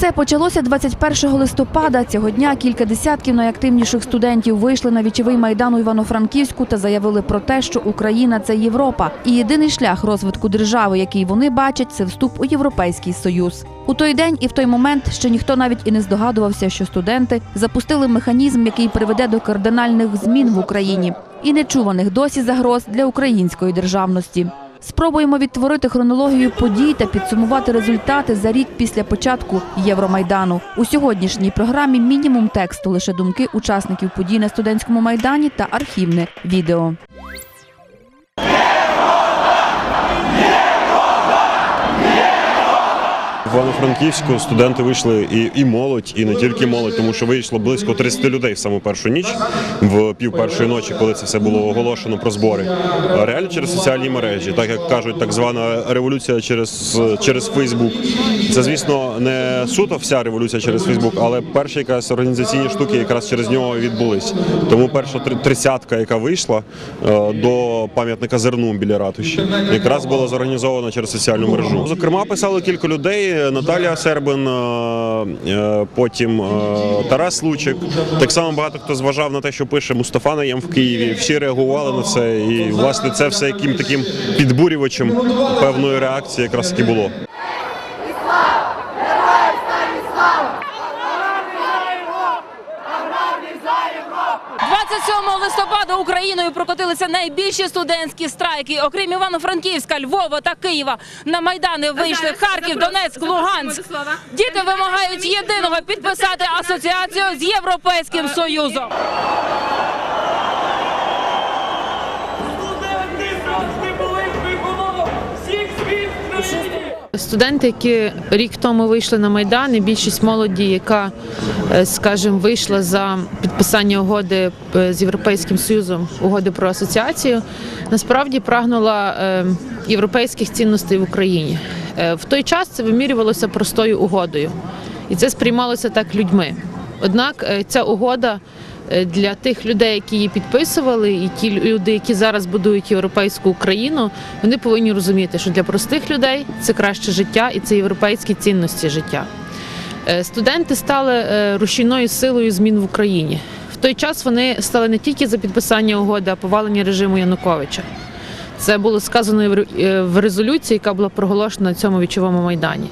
Усе почалося 21 листопада. Цього дня кілька десятків найактивніших студентів вийшли на вічовий майдан у Івано-Франківську та заявили про те, що Україна це Європа, і єдиний шлях розвитку держави, який вони бачать, це вступ у Європейський Союз. У той день і в той момент ще ніхто навіть і не здогадувався, що студенти запустили механізм, який приведе до кардинальних змін в Україні і нечуваних досі загроз для української державності. Спробуємо відтворити хронологію подій та підсумувати результати за рік після початку Євромайдану. У сьогоднішній програмі мінімум тексту, лише думки учасників подій на студентському майдані та архівне відео. Івано-Франківську студенти вийшли і, і молодь, і не тільки молодь, тому що вийшло близько 30 людей в саму першу ніч, в пів першої ночі, коли це все було оголошено про збори. Реально через соціальні мережі, так як кажуть, так звана революція через, через Фейсбук. Це, звісно, не суто вся революція через Фейсбук, але перші якраз організаційні штуки якраз через нього відбулись. Тому перша три- тридцятка, яка вийшла е, до пам'ятника зерну біля ратуші, якраз була зорганізована через соціальну мережу. Зокрема, писали кілька людей: Наталія Сербин, е, е, потім е, Тарас Лучик. Так само багато хто зважав на те, що пише Мустафа Наєм в Києві. Всі реагували на це, і власне це все яким таким підбурювачем певної реакції якраз таки було. 27 листопада Україною прокотилися найбільші студентські страйки. Окрім Івано-Франківська, Львова та Києва. На майдани вийшли Харків, Донецьк, Луганськ. Діти вимагають єдиного підписати асоціацію з Європейським Союзом. Студенти, які рік тому вийшли на майдан, і більшість молоді, яка, е, скажімо, вийшла за підписання угоди е, з Європейським Союзом, угоди про асоціацію, насправді прагнула е, європейських цінностей в Україні. В той час це вимірювалося простою угодою, і це сприймалося так людьми. Однак ця угода для тих людей, які її підписували, і ті люди, які зараз будують європейську Україну, вони повинні розуміти, що для простих людей це краще життя і це європейські цінності життя. Е, Студенти стали е, рушійною силою змін в Україні. В той час вони стали не тільки за підписання угоди, а повалення режиму Януковича. Це було сказано в ре- е, в резолюції, яка була проголошена на цьому вічовому майдані.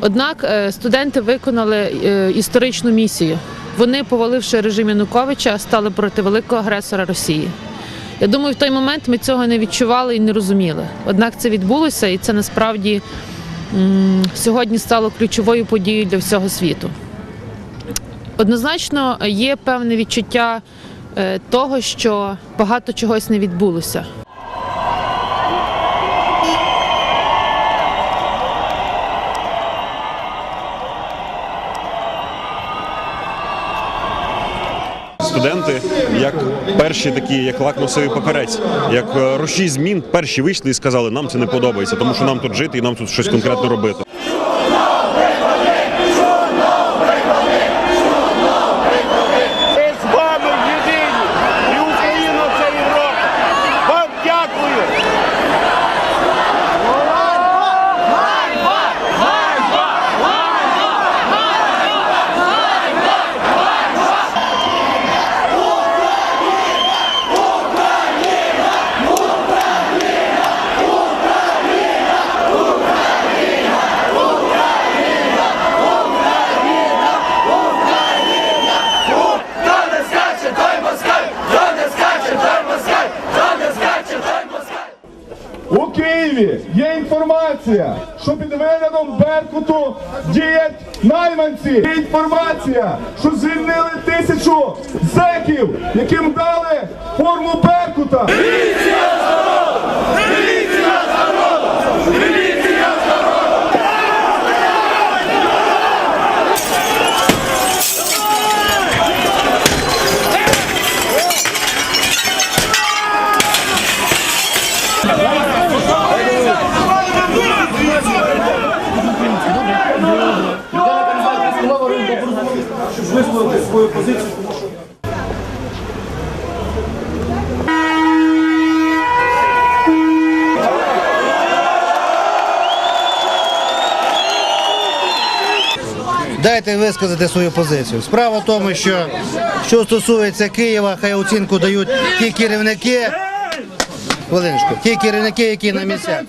Однак е, студенти виконали е, історичну місію. Вони, поваливши режим Януковича, стали проти великого агресора Росії. Я думаю, в той момент ми цього не відчували і не розуміли. Однак це відбулося, і це насправді сьогодні стало ключовою подією для всього світу. Однозначно є певне відчуття е, того, що багато чогось не відбулося. Студенти, як перші такі, як лакмусовий паперець, як руші рушій змін, перші вийшли і сказали, нам це не подобається, тому що нам тут жити і нам тут щось конкретно робити. інформація, що під виглядом Беркуту діють найманці. Є інформація, що звільнили тисячу зеків, яким дали форму Беркута. Міліція з народу! Міліція з народу! Міліція! щоб висловити свою позицію, тому що. Дайте висказати свою позицію. Справа в тому, що що стосується Києва, хай оцінку дають ті керівники. Хвилиночку, ті керівники, які на місцях.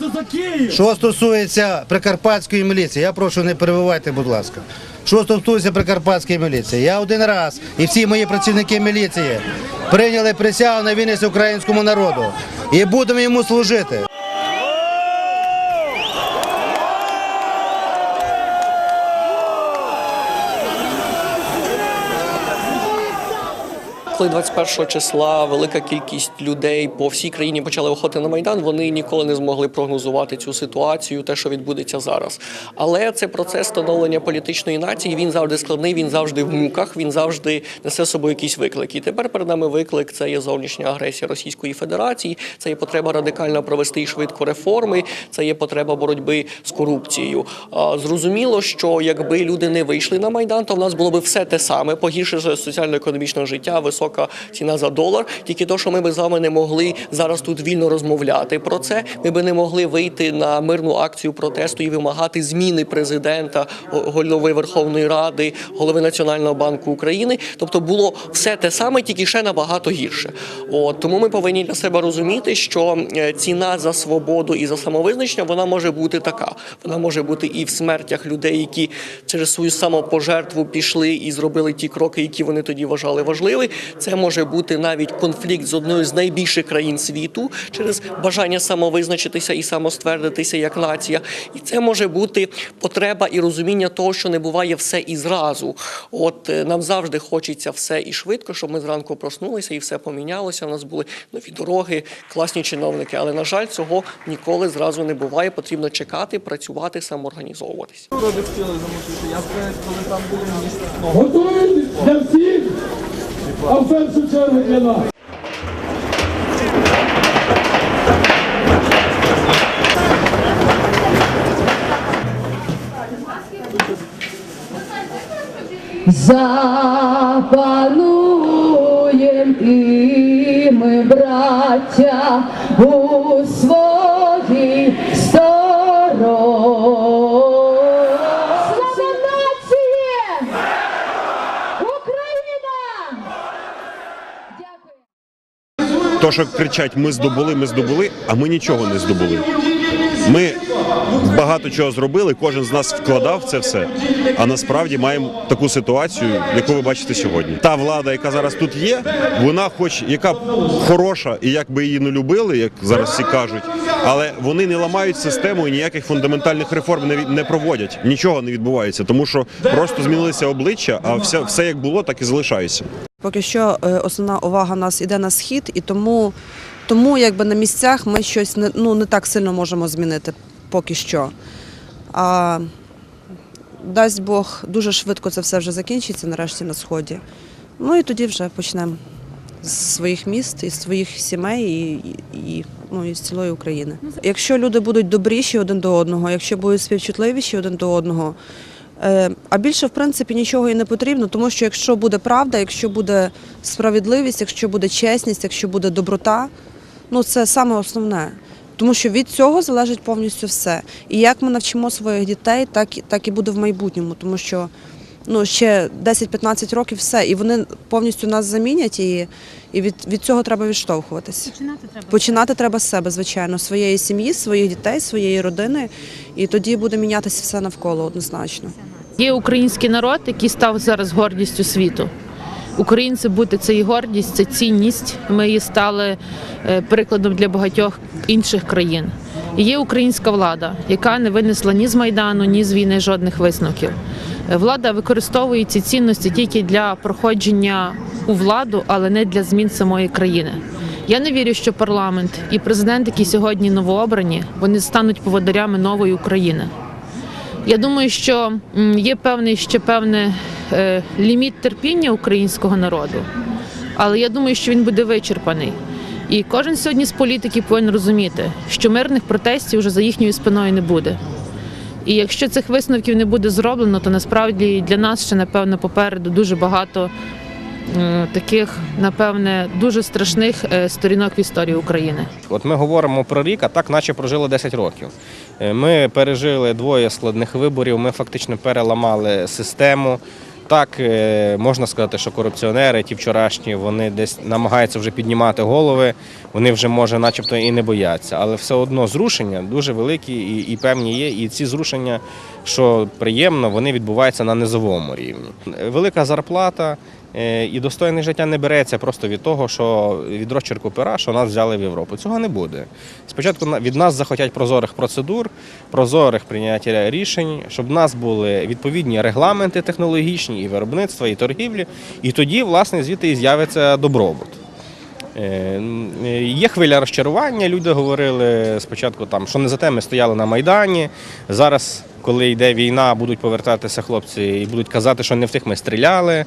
Що стосується прикарпатської міліції, я прошу не перебувайте будь ласка. Що стосується прикарпатської міліції, я один раз і всі мої працівники міліції прийняли присягу на вільність українському народу і будемо йому служити. Коли 21 числа велика кількість людей по всій країні почали виходити на майдан, вони ніколи не змогли прогнозувати цю ситуацію, те, що відбудеться зараз. Але це процес становлення політичної нації. Він завжди складний, він завжди в муках, він завжди несе з собою якісь виклики. І тепер перед нами виклик це є зовнішня агресія Російської Федерації, це є потреба радикально провести і швидко реформи, це є потреба боротьби з корупцією. Зрозуміло, що якби люди не вийшли на майдан, то в нас було б все те саме, погіршення соціально-економічного життя, висока ціна за долар. Тільки то, що ми б з вами не могли зараз тут вільно розмовляти про це. Ми би не могли вийти на мирну акцію протесту і вимагати зміни президента, голови Верховної Ради, голови Національного банку України. Тобто було все те саме, тільки ще набагато гірше. От тому ми повинні для себе розуміти, що е, ціна за свободу і за самовизначення вона може бути така. Вона може бути і в смертях людей, які через свою самопожертву пішли і зробили ті кроки, які вони тоді вважали важливі. Це може бути навіть конфлікт з одною з найбільших країн світу через бажання самовизначитися і самоствердитися як нація. І це може бути потреба і розуміння того, що не буває все і зразу. От е, нам завжди хочеться все і швидко, щоб ми зранку проснулися і все помінялося. У нас були нові дороги, класні чиновники. Але на жаль, цього ніколи зразу не буває. Потрібно чекати, працювати, самоорганізовуватись. Готуєтесь для всіх, а в першу чергу для нас. Запануєм і ми, браття, у своїй То, що кричать, ми здобули, ми здобули, а ми нічого не здобули. Ми багато чого зробили, кожен з нас вкладав це все. А насправді маємо таку ситуацію, яку ви бачите сьогодні. Та влада, яка зараз тут є, вона, хоч яка хороша, і як би її не любили, як зараз всі кажуть, але вони не ламають систему і ніяких фундаментальних реформ не, не проводять. Нічого не відбувається, тому що просто змінилися обличчя, а все, все як було, так і залишається. Поки що е, основна увага у нас іде на схід, і тому, тому якби на місцях ми щось не, ну, не так сильно можемо змінити поки що. А дасть Бог, дуже швидко це все вже закінчиться нарешті на сході. Ну і тоді вже почнемо з своїх міст, і з своїх сімей, і, і, ну, і з цілої України. Якщо люди будуть добріші один до одного, якщо будуть співчутливіші один до одного. Е, А більше, в принципі, нічого і не потрібно, тому що якщо буде правда, якщо буде справедливість, якщо буде чесність, якщо буде доброта, ну це саме основне. Тому що від цього залежить повністю все. І як ми навчимо своїх дітей, так, так і буде в майбутньому, тому що ну, ще 10-15 років все, і вони повністю нас замінять, і, і від, від цього треба відштовхуватися. Починати треба. Починати треба з себе, звичайно, своєї сім'ї, своїх дітей, своєї родини, і тоді буде мінятися все навколо однозначно. Є український народ, який став зараз гордістю світу. Українці бути це і гордість, це цінність. Ми її стали е, прикладом для багатьох інших країн. І є українська влада, яка не винесла ні з майдану, ні з війни жодних висновків. Влада використовує ці цінності тільки для проходження у владу, але не для змін самої країни. Я не вірю, що парламент і президент, які сьогодні новообрані, вони стануть поводарями нової України. Я думаю, що є певний ще певний е, ліміт терпіння українського народу, але я думаю, що він буде вичерпаний. І кожен сьогодні з політиків повинен розуміти, що мирних протестів вже за їхньою спиною не буде. І якщо цих висновків не буде зроблено, то насправді для нас ще напевно попереду дуже багато е, таких, напевне, дуже страшних е, сторінок в історії України. От ми говоримо про рік, а так наче прожили 10 років. Е, Ми пережили двоє складних виборів, ми фактично переламали систему. Так, е, можна сказати, що корупціонери, ті вчорашні, вони десь намагаються вже піднімати голови, вони вже, може, начебто і не бояться. Але все одно зрушення дуже великі і, і певні є. І ці зрушення, що приємно, вони відбуваються на низовому рівні. Велика зарплата. Е, І достойне життя не береться просто від того, що від розчерку пера, що нас взяли в Європу. Цього не буде. Спочатку від нас захотять прозорих процедур, прозорих прийняття рішень, щоб в нас були відповідні регламенти технологічні і виробництва, і торгівлі. І тоді, власне, звідти і з'явиться добробут. Е, Є хвиля розчарування. Люди говорили спочатку, там, що не за те ми стояли на Майдані. Зараз, коли йде війна, будуть повертатися хлопці і будуть казати, що не в тих ми стріляли.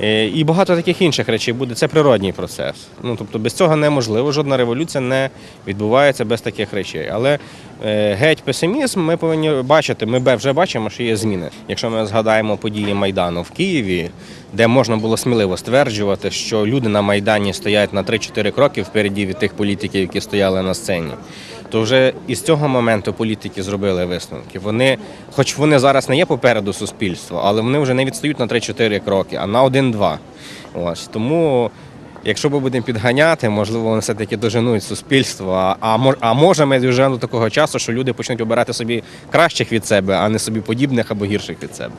Е, І багато таких інших речей буде. Це природній процес. Ну, тобто без цього неможливо. Жодна революція не відбувається без таких речей. Але е, геть песимізм ми повинні бачити. Ми вже бачимо, що є зміни. Якщо ми згадаємо події Майдану в Києві, де можна було сміливо стверджувати, що люди на Майдані стоять на 3-4 кроки впереді від тих політиків, які стояли на сцені. То вже із цього моменту політики зробили висновки. Вони, хоч вони зараз не є попереду суспільства, але вони вже не відстають на 3-4 кроки, а на 1-2. Ось тому. Якщо ми будемо підганяти, можливо, вони все-таки доженуть суспільство. А, а, мож- а може ми доженемо до такого часу, що люди почнуть обирати собі кращих від себе, а не собі подібних або гірших від себе.